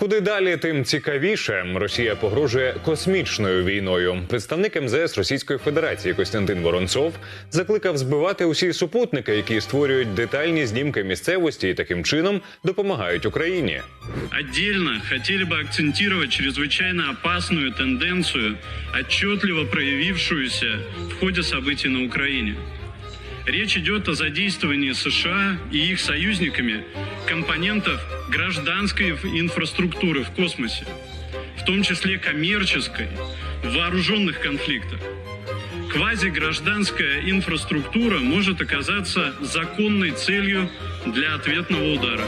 Куди далі, тим цікавіше. Росія погрожує космічною війною. Представник МЗС Російської Федерації Костянтин Воронцов закликав збивати усі супутники, які створюють детальні знімки місцевості і таким чином допомагають Україні. Отдельно хотели бы акцентировать чрезвычайно опасную тенденцию, отчетливо проявившуюся в ходе событий на Украине. Речь идет о задействовании США и их союзниками компонентов гражданской инфраструктуры в космосе, в том числе коммерческой, в вооруженных конфликтах. Квазигражданская инфраструктура может оказаться законной целью для ответного удара.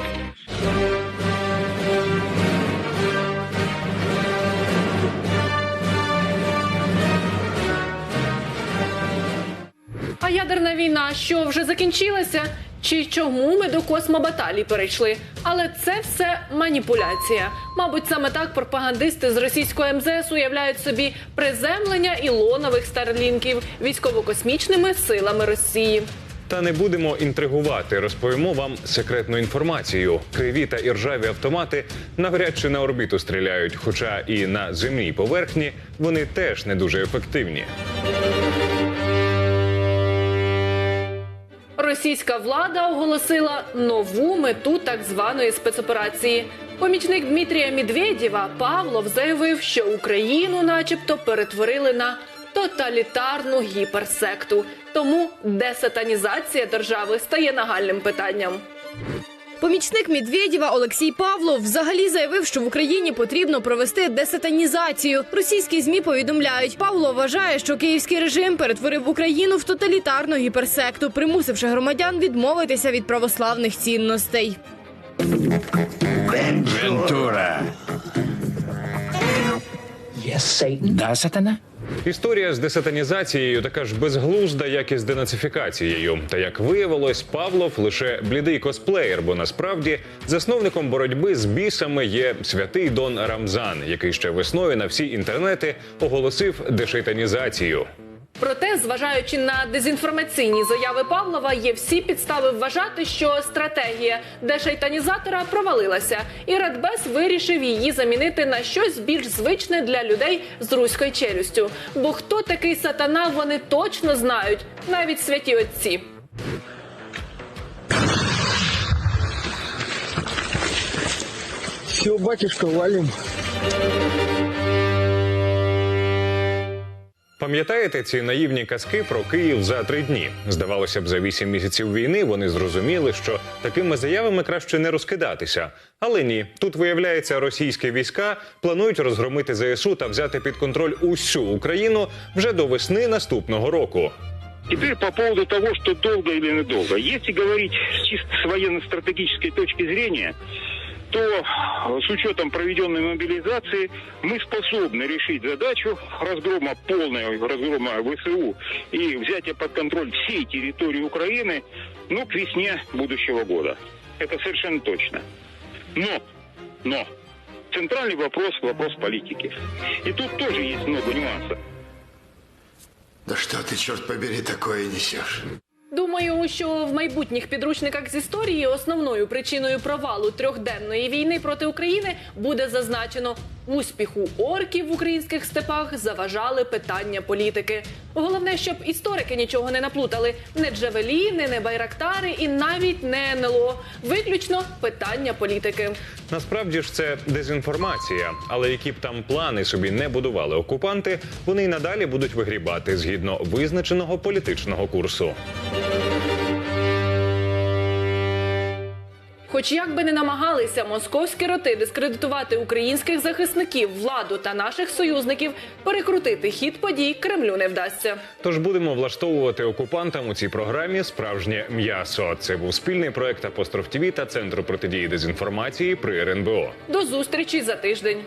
Ядерна війна що вже закінчилася? Чи чому ми до космобаталій перейшли? Але це все маніпуляція. Мабуть, саме так пропагандисти з російського МЗС уявляють собі приземлення ілонових старлінків військово-космічними силами Росії. Та не будемо інтригувати. Розповімо вам секретну інформацію. Криві та іржаві автомати навряд чи на орбіту стріляють, хоча і на земній поверхні вони теж не дуже ефективні. Російська влада оголосила нову мету так званої спецоперації. Помічник Дмитрія Медведєва Павлов заявив, що Україну, начебто, перетворили на тоталітарну гіперсекту. Тому десатанізація держави стає нагальним питанням. Помічник Медведєва Олексій Павлов взагалі заявив, що в Україні потрібно провести десатанізацію. Російські змі повідомляють, Павло вважає, що київський режим перетворив Україну в тоталітарну гіперсекту, примусивши громадян відмовитися від православних цінностей. Вентура. Да, сатана? Історія з десатанізацією така ж безглузда, як і з денацифікацією. Та як виявилось, Павлов лише блідий косплеєр, бо насправді засновником боротьби з бісами є святий Дон Рамзан, який ще весною на всі інтернети оголосив дешейтанізацію. Проте, зважаючи на дезінформаційні заяви Павлова, є всі підстави вважати, що стратегія дешейтанізатора провалилася, і Радбез вирішив її замінити на щось більш звичне для людей з руською челюстю. Бо хто такий сатана, вони точно знають, навіть святі отці. Все, батюшка, валим. Пам'ятаєте ці наївні казки про Київ за три дні? Здавалося б, за вісім місяців війни вони зрозуміли, що такими заявами краще не розкидатися. Але ні, тут виявляється, російські війська планують розгромити ЗСУ та взяти під контроль усю Україну вже до весни наступного року. Теперь по поводу того, что долго или недолго. Если говорить чисто с военно-стратегической точки зрения, то э, с учетом проведенной мобилизации мы способны решить задачу разгрома, полного разгрома ВСУ и взятия под контроль всей территории Украины, ну, к весне будущего года. Это совершенно точно. Но, но, центральный вопрос – вопрос политики. И тут тоже есть много нюансов. Да что ты, черт побери, такое несешь? Думаю, що в майбутніх підручниках з історії основною причиною провалу трьохденної війни проти України буде зазначено успіху орків в українських степах заважали питання політики. Головне, щоб історики нічого не наплутали: не джавеліни, не байрактари і навіть не НЛО. Виключно питання політики. Насправді ж це дезінформація, але які б там плани собі не будували окупанти, вони й надалі будуть вигрібати згідно визначеного політичного курсу. Хоч як би не намагалися московські роти дискредитувати українських захисників, владу та наших союзників, перекрутити хід подій Кремлю не вдасться. Тож будемо влаштовувати окупантам у цій програмі справжнє м'ясо. Це був спільний проект Апостроф ТВ та Центру протидії дезінформації при РНБО. До зустрічі за тиждень.